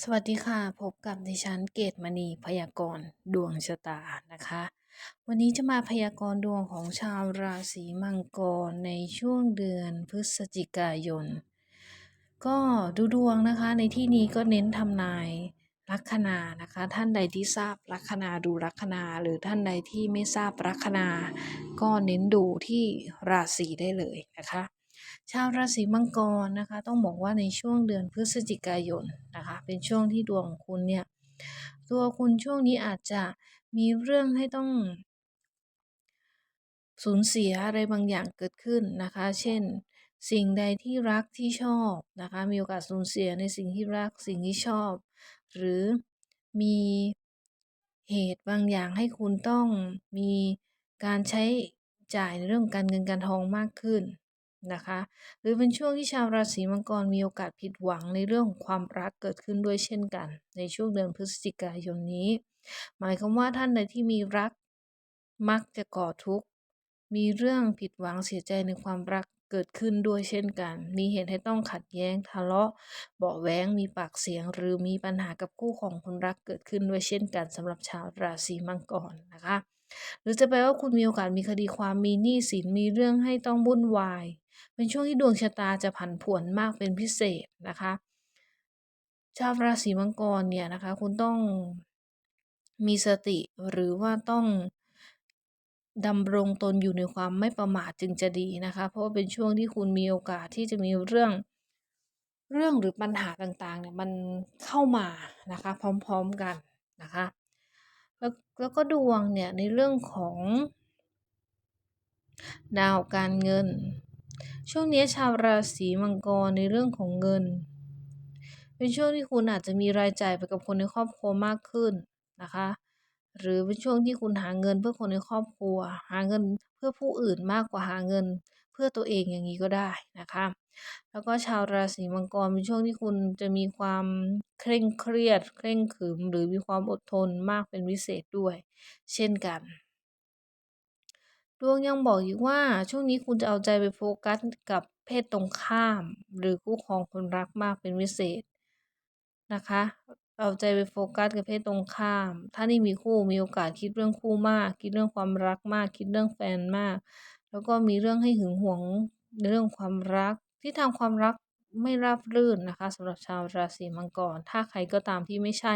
สวัสดีค่ะ พบกับดิฉันเกตมณีพยากรณ์ดวงชะตานะคะ วันนี้จะมาพยากรณ์ดวงของชาวราศีมังกรในช่วงเดือนพฤศจิกายน ก็ดูดวงนะคะ ในที่นี้ก็เน้นทำนายลัคนานะคะ ท่านใดที่ทราบลัคนาดูลัคนา หรือท่านใดที่ไม่ทราบลัคนา ก็เน้นดูที่ราศีได้เลยนะคะ ชาวราศีมังกรนะคะ ต้องบอกว่าในช่วงเดือนพฤศจิกายนนะคะ เป็นช่วงที่ดวงของคุณเนี่ย ตัวคุณช่วงนี้อาจจะมีเรื่องให้ต้องสูญเสียอะไรบางอย่างเกิดขึ้นนะคะ เช่น สิ่งใดที่รักที่ชอบนะคะ มีโอกาสสูญเสียในสิ่งที่รักสิ่งที่ชอบ หรือมีเหตุบางอย่างให้คุณต้องมีการใช้จ่ายในเรื่องการเงินการทองมากขึ้น นะคะ หรือเป็นช่วงที่ชาวราศีมังกรมีโอกาสผิดหวังในเรื่องของความรักเกิดขึ้นด้วยเช่นกัน ในช่วงเดือนพฤศจิกายนนี้ หมายความว่าท่านใดที่มีรักมักจะก่อทุกข์มีเรื่องผิดหวังเสียใจในความรักเกิดขึ้นด้วยเช่นกัน มีเหตุให้ต้องขัดแย้งทะเลาะ เบาะแว้งมีปากเสียง หรือมีปัญหากับคู่ของคนรักเกิดขึ้นด้วยเช่นกันสำหรับชาวราศีมังกรนะคะ หรือจะแปลว่าคุณมีโอกาสมีคดีความมีหนี้สินมีเรื่องให้ต้องวุ่นวาย เป็นช่วงที่ดวงชะตาจะผันผวนมากเป็นพิเศษนะคะ ชาวราศีมังกรเนี่ยนะคะ คุณต้องมีสติหรือว่าต้องดำรงตนอยู่ในความไม่ประมาทจึงจะดีนะคะ เพราะว่าเป็นช่วงที่คุณมีโอกาสที่จะมีเรื่องเรื่องหรือปัญหาต่างๆเนี่ยมันเข้ามานะคะ พร้อมๆกันนะคะ แล้วแล้วก็ดวงเนี่ยในเรื่องของดาวการเงิน ช่วงนี้ชาวราศีมังกรในเรื่องของเงิน เป็นช่วงที่คุณอาจจะมีรายจ่ายไปกับคนในครอบครัวมากขึ้นนะคะ หรือเป็นช่วงที่คุณหาเงินเพื่อคนในครอบครัว หาเงินเพื่อผู้อื่นมากกว่าหาเงิน เพื่อตัวเองอย่างนี้ก็ได้นะคะ แล้วก็ชาวราศีมังกรเป็นช่วงที่คุณจะมีความเคร่งเครียด เคร่งขรึม หรือมีความอดทนมากเป็นพิเศษด้วย เช่นกัน ดวงยังบอกอีกว่าช่วงนี้คุณจะเอาใจไปโฟกัสกับเพศตรงข้าม หรือคู่ครองคนรักมากเป็นพิเศษนะคะ เอาใจไปโฟกัสกับเพศตรงข้าม ถ้านี่มีคู่มีโอกาสคิดเรื่องคู่มาก คิดเรื่องความรักมาก คิดเรื่องแฟนมาก แล้วก็มีเรื่องให้หึงหวงในเรื่องความรักที่ทางความรักไม่ราบรื่นนะคะสำหรับชาวราศีมังกร ถ้าใครก็ตามที่ไม่ใช่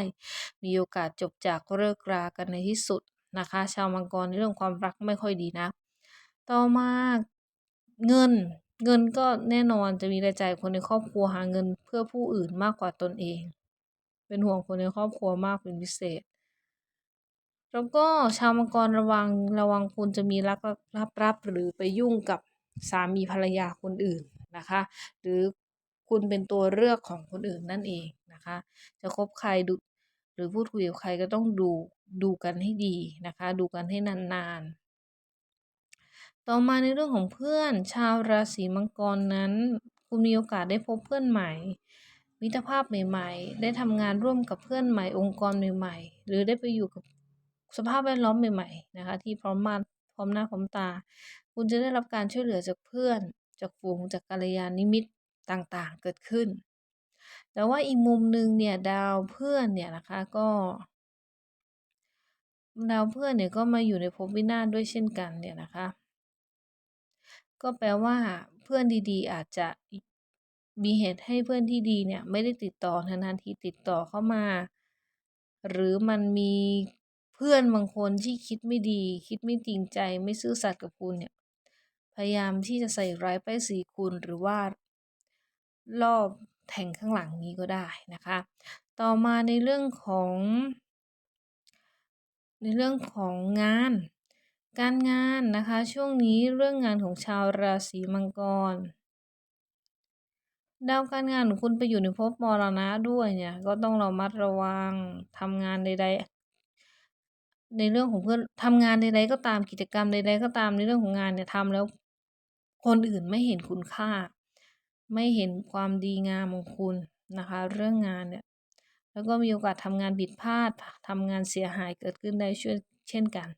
มีโอกาสจบจากเลิกรากันในที่สุด นะคะ ชาวมังกรในเรื่องความรักไม่ค่อยดีนะ ต่อมาเงินเงินก็แน่นอนจะมีรายจ่ายคนในครอบครัวหาเงินเพื่อผู้อื่นมากกว่าตนเอง เป็นห่วงคนในครอบครัวมากเป็นพิเศษ แล้วก็ชาวมังกรระวังระวังคุณจะมีรักรับรับหรือไปยุ่งกับสามีภรรยาคนอื่นนะคะ หรือคุณเป็นตัวเลือกของคนอื่นนั่นเองนะคะ จะคบใครดู หรือพูดคุยกับใครก็ต้องดูดูกันให้ดีนะคะ ดูกันให้นานๆ ต่อมาในเรื่องของเพื่อน ชาวราศีมังกรนั้น คุณมีโอกาสได้พบเพื่อนใหม่ มิตรภาพใหม่ ๆ ได้ทำงานร่วมกับเพื่อนใหม่ องค์กรใหม่ ๆ หรือได้ไปอยู่กับสภาพแวดล้อมใหม่ๆนะคะ ที่พร้อมมาพร้อมหน้าพร้อมตา คุณจะได้รับการช่วยเหลือจากเพื่อน จากฝูงจากกัลยาณมิตรต่างๆ เกิดขึ้น แต่ว่าอีกมุมหนึ่งเนี่ยดาวเพื่อนเนี่ยนะคะก็ดาวเพื่อนเนี่ยก็มาอยู่ในภพวินาศด้วยเช่นกันเนี่ยนะคะ ก็แปลว่าเพื่อนดีๆ อาจจะมีเหตุให้เพื่อนที่ดีเนี่ยไม่ได้ติดต่อนานทีติดต่อเข้ามา หรือมันมีเพื่อนบางคนที่คิดไม่ดี คิดไม่จริงใจไม่ซื่อสัตย์กับคุณเนี่ยพยายามที่จะใส่ร้ายป้ายสีคุณหรือว่า รอบ แทงข้างหลังนี้ก็ได้นะคะ ต่อมาในเรื่องของ ในเรื่องของงาน การงานนะคะ ช่วงนี้เรื่องงานของชาวราศีมังกรดาวการงานของคุณไปอยู่ในภพมรณะด้วยเนี่ย ก็ต้องระมัดระวังทำงานใด ๆ ในเรื่องของเพื่อนทำงานใดๆก็ตามกิจกรรมใดๆก็ตามในเรื่องของงานเนี่ยทำแล้ว คนอื่นไม่เห็นคุณค่า ไม่เห็นความดีงามของคุณนะคะ เรื่องงานเนี่ยแล้วก็มีโอกาสทำงานผิดพลาดทำงานเสียหายเกิดขึ้นได้ช่วยเช่นกัน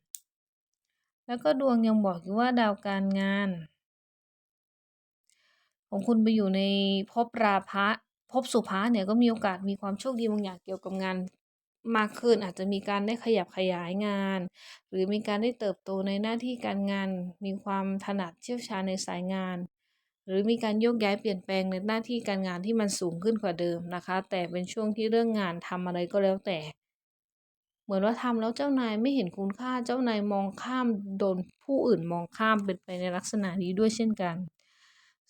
แล้วก็ดวงยังบอกอยู่ว่าดาวการงาน ของคุณไปอยู่ในภพราพะภพสุภะเนี่ยก็มีโอกาสมีความโชคดีบางอย่างเกี่ยวกับงานมากขึ้นอาจจะมีการได้ขยับขยายงาน หรือมีการได้เติบโตในหน้าที่การงาน มีความถนัดเชี่ยวชาญในสายงาน หรือมีการโยกย้ายเปลี่ยนแปลงในหน้าที่การงานที่มันสูงขึ้นกว่าเดิมนะคะ แต่เป็นช่วงที่เรื่องงานทำอะไรก็แล้วแต่ เหมือนว่าทำแล้วเจ้านายไม่เห็นคุณค่าเจ้านายมองข้ามโดนผู้อื่นมองข้ามเป็นไปในลักษณะนี้ด้วยเช่นกัน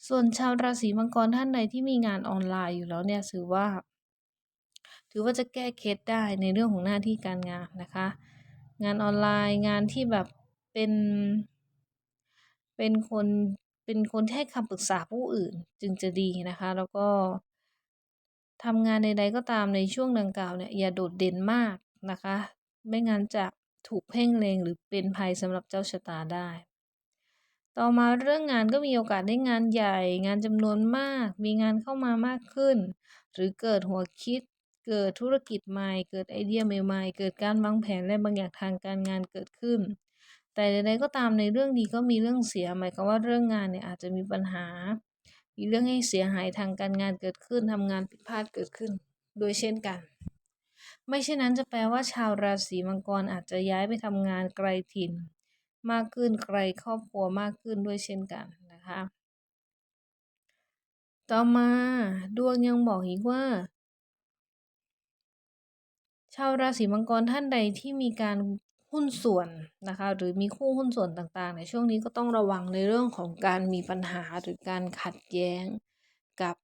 ส่วนชาวราศีมังกรท่านใดที่มีงานออนไลน์อยู่แล้วเนี่ยถือว่า ถือว่าจะแก้เคล็ดได้ในเรื่องของหน้าที่การงานนะคะ งานออนไลน์งานที่แบบเป็นเป็นคน เป็นคนที่ให้คำปรึกษาผู้อื่นจึงจะดีนะคะ แล้วก็ทำงานใดๆก็ตามในช่วงดังกล่าวเนี่ยอย่าโดดเด่นมากนะคะ ไม่งั้นจะถูกเพ่งเลงหรือเป็นภัยสำหรับเจ้าชะตาได้ ต่อมาเรื่องงานก็มีโอกาสได้งานใหญ่ งานจำนวนมาก มีงานเข้ามามากขึ้น หรือเกิดหัวคิด เกิดธุรกิจใหม่ เกิดไอเดียใหม่ๆ เกิดการวางแผนและบางอย่างทางการงานเกิดขึ้น แต่ใดๆก็ตามในเรื่องดีก็มีเรื่องเสียหมายความว่าเรื่องงานเนี่ยอาจจะมีปัญหา มีเรื่องให้เสียหายทางการงานเกิดขึ้นทำงานผิดพลาดเกิดขึ้นด้วยเช่นกัน ไม่เช่นนั้นจะแปลว่าชาวราศีมังกรอาจจะย้ายไปทำงานไกลถิ่น มากขึ้นไกลครอบครัวมากขึ้นด้วยเช่นกันนะคะ ต่อมาดวงยังบอกอีกว่าชาวราศีมังกรท่านใดที่มีการ หุ้นส่วนนะคะ หรือมีคู่หุ้นส่วนต่างๆ ในช่วงนี้ก็ต้องระวังในเรื่องของการมีปัญหาหรือการขัดแย้งกับ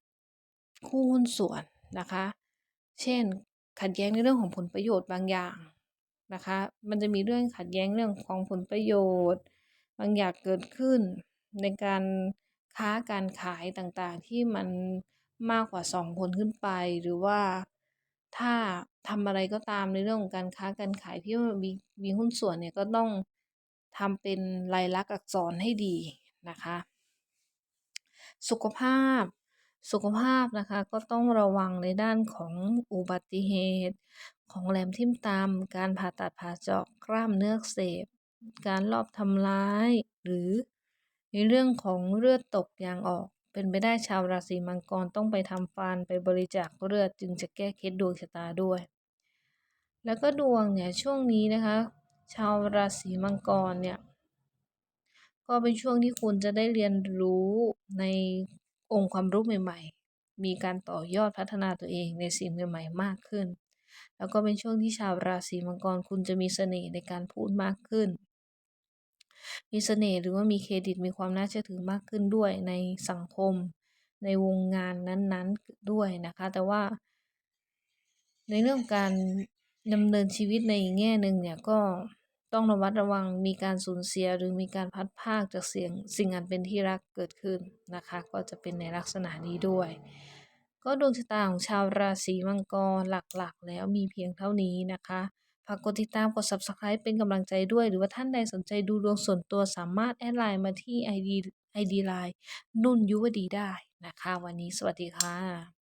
คู่หุ้นส่วนนะคะ เช่น ขัดแย้งในเรื่องของผลประโยชน์บางอย่างนะคะ มันจะมีเรื่องขัดแย้งเรื่องของผลประโยชน์ บางอย่างเกิดขึ้น ในการค้าการขายต่างๆ ที่มันมากกว่า 2 คนขึ้นไปหรือว่า ถ้าทำอะไรก็ตามในเรื่องของการค้าการขายที่มีมีหุ้นส่วนเนี่ยก็ต้องทำเป็นลายลักษณ์อักษรให้ดีนะคะ สุขภาพสุขภาพนะคะก็ต้องระวังในด้านของอุบัติเหตุ ของแหลมทิ่มตามการผ่าตัดผ่าเจาะกล้ามเนื้อเสบการลอบทำร้าย หรือในเรื่องของเลือดตกยางออก เป็นไปได้ชาวราศีมังกรต้องไปทำฟันไปบริจาคเลือดจึงจะแก้เคล็ดดวงชะตาด้วย แล้วก็ดวงเนี่ยช่วงนี้นะคะ ชาวราศีมังกรเนี่ยก็เป็นช่วงที่คุณจะได้เรียนรู้ในองค์ความรู้ใหม่ ๆ มีการต่อยอดพัฒนาตัวเองในสิ่งใหม่ๆมากขึ้น แล้วก็เป็นช่วงที่ชาวราศีมังกรคุณจะมีเสน่ห์ในการพูดมากขึ้น มีเสน่ห์หรือว่ามีเครดิตมีความน่าเชื่อถือมากขึ้นด้วยในสังคม ในวงงานนั้นๆด้วยนะคะ แต่ว่า ในเรื่องการดำเนินชีวิตในแง่หนึ่งเนี่ยก็ต้องระมัดระวังมีการสูญเสียหรือมีการพัดพากจากเสียงสิ่งอันเป็นที่รักเกิดขึ้นนะคะ ก็จะเป็นในลักษณะนี้ด้วย ก็ดวงชะตาของชาวราศีมังกรหลักๆ แล้วมีเพียงเท่านี้นะคะ ฝากกดติดตามกด subscribe เป็นกำลังใจด้วย หรือว่าท่านใดสนใจดูดวงส่วนตัวสามารถแอดไลน์มาที่ ID ID Line นุ่นยุวดีได้นะคะ วันนี้สวัสดีค่ะ